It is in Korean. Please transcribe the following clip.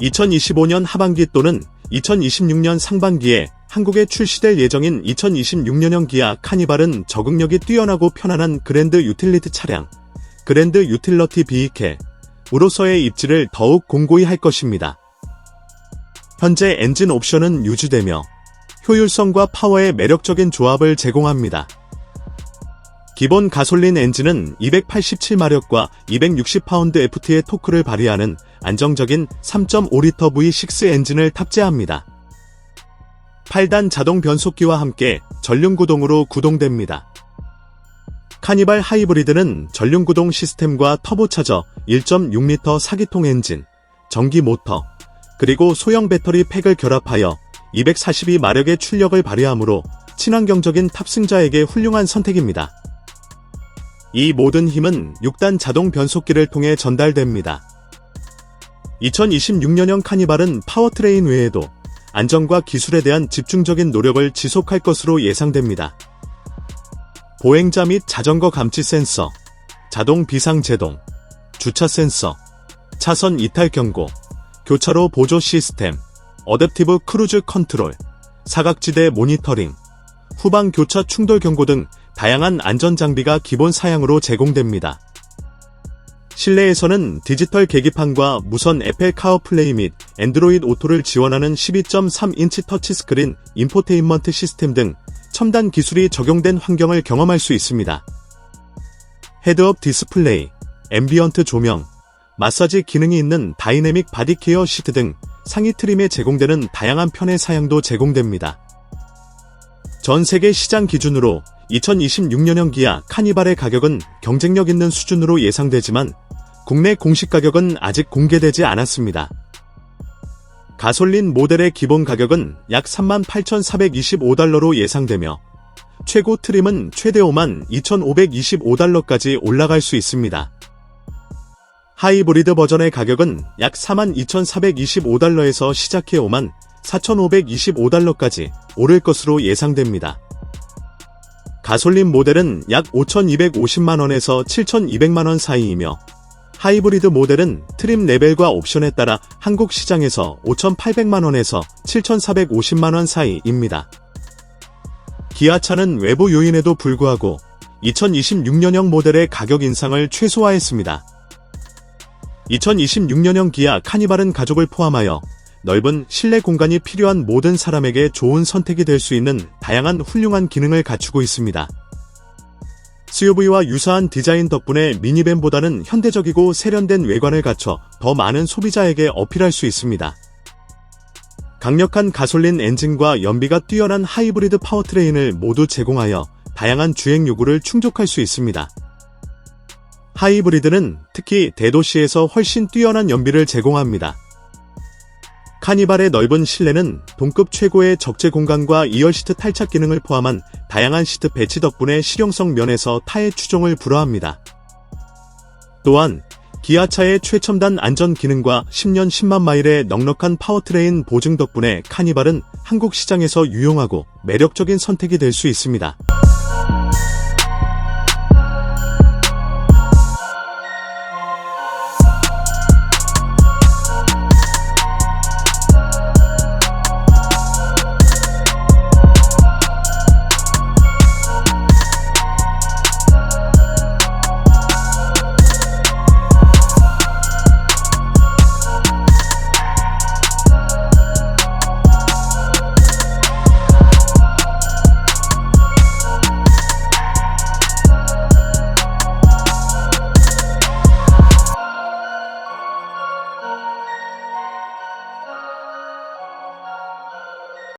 (2025년) 하반기 또는 (2026년) 상반기에 한국에 출시될 예정인 2026년형 기아 카니발은 적응력이 뛰어나고 편안한 그랜드 유틸리티 차량, 그랜드 유틸러티 비이켈, 으로서의 입지를 더욱 공고히 할 것입니다. 현재 엔진 옵션은 유지되며 효율성과 파워의 매력적인 조합을 제공합니다. 기본 가솔린 엔진은 287마력과 260파운드 FT의 토크를 발휘하는 안정적인 3.5리터 V6 엔진을 탑재합니다. 8단 자동 변속기와 함께 전륜구동으로 구동됩니다. 카니발 하이브리드는 전륜구동 시스템과 터보차저 1.6리터 4기통 엔진, 전기 모터, 그리고 소형 배터리 팩을 결합하여 242마력의 출력을 발휘하므로 친환경적인 탑승자에게 훌륭한 선택입니다. 이 모든 힘은 6단 자동 변속기를 통해 전달됩니다. 2026년형 카니발은 파워트레인 외에도 안전과 기술에 대한 집중적인 노력을 지속할 것으로 예상됩니다. 보행자 및 자전거 감지 센서, 자동 비상 제동, 주차 센서, 차선 이탈 경고, 교차로 보조 시스템, 어댑티브 크루즈 컨트롤, 사각지대 모니터링, 후방 교차 충돌 경고 등 다양한 안전 장비가 기본 사양으로 제공됩니다. 실내에서는 디지털 계기판과 무선 애플 카어플레이 및 엔드로이드 오토를 지원하는 12.3인치 터치스크린 인포테인먼트 시스템 등 첨단 기술이 적용된 환경을 경험할 수 있습니다. 헤드업 디스플레이, 앰비언트 조명, 마사지 기능이 있는 다이내믹 바디 케어 시트 등 상위 트림에 제공되는 다양한 편의 사양도 제공됩니다. 전 세계 시장 기준으로 2026년형 기아 카니발의 가격은 경쟁력 있는 수준으로 예상되지만 국내 공식 가격은 아직 공개되지 않았습니다. 가솔린 모델의 기본 가격은 약 38,425달러로 예상되며 최고 트림은 최대 5만 2,525달러까지 올라갈 수 있습니다. 하이브리드 버전의 가격은 약 42,425달러에서 시작해 5만 4,525달러까지 오를 것으로 예상됩니다. 가솔린 모델은 약 5,250만원에서 7,200만원 사이이며 하이브리드 모델은 트림 레벨과 옵션에 따라 한국 시장에서 5,800만원에서 7,450만원 사이입니다. 기아차는 외부 요인에도 불구하고 2026년형 모델의 가격 인상을 최소화했습니다. 2026년형 기아 카니발은 가족을 포함하여 넓은 실내 공간이 필요한 모든 사람에게 좋은 선택이 될 수 있는 다양한 훌륭한 기능을 갖추고 있습니다. SUV와 유사한 디자인 덕분에 미니밴보다는 현대적이고 세련된 외관을 갖춰 더 많은 소비자에게 어필할 수 있습니다. 강력한 가솔린 엔진과 연비가 뛰어난 하이브리드 파워트레인을 모두 제공하여 다양한 주행 요구를 충족할 수 있습니다. 하이브리드는 특히 대도시에서 훨씬 뛰어난 연비를 제공합니다. 카니발의 넓은 실내는 동급 최고의 적재 공간과 2열 시트 탈착 기능을 포함한 다양한 시트 배치 덕분에 실용성 면에서 타의 추종을 불허합니다. 또한 기아차의 최첨단 안전 기능과 10년 10만 마일의 넉넉한 파워트레인 보증 덕분에 카니발은 한국 시장에서 유용하고 매력적인 선택이 될 수 있습니다.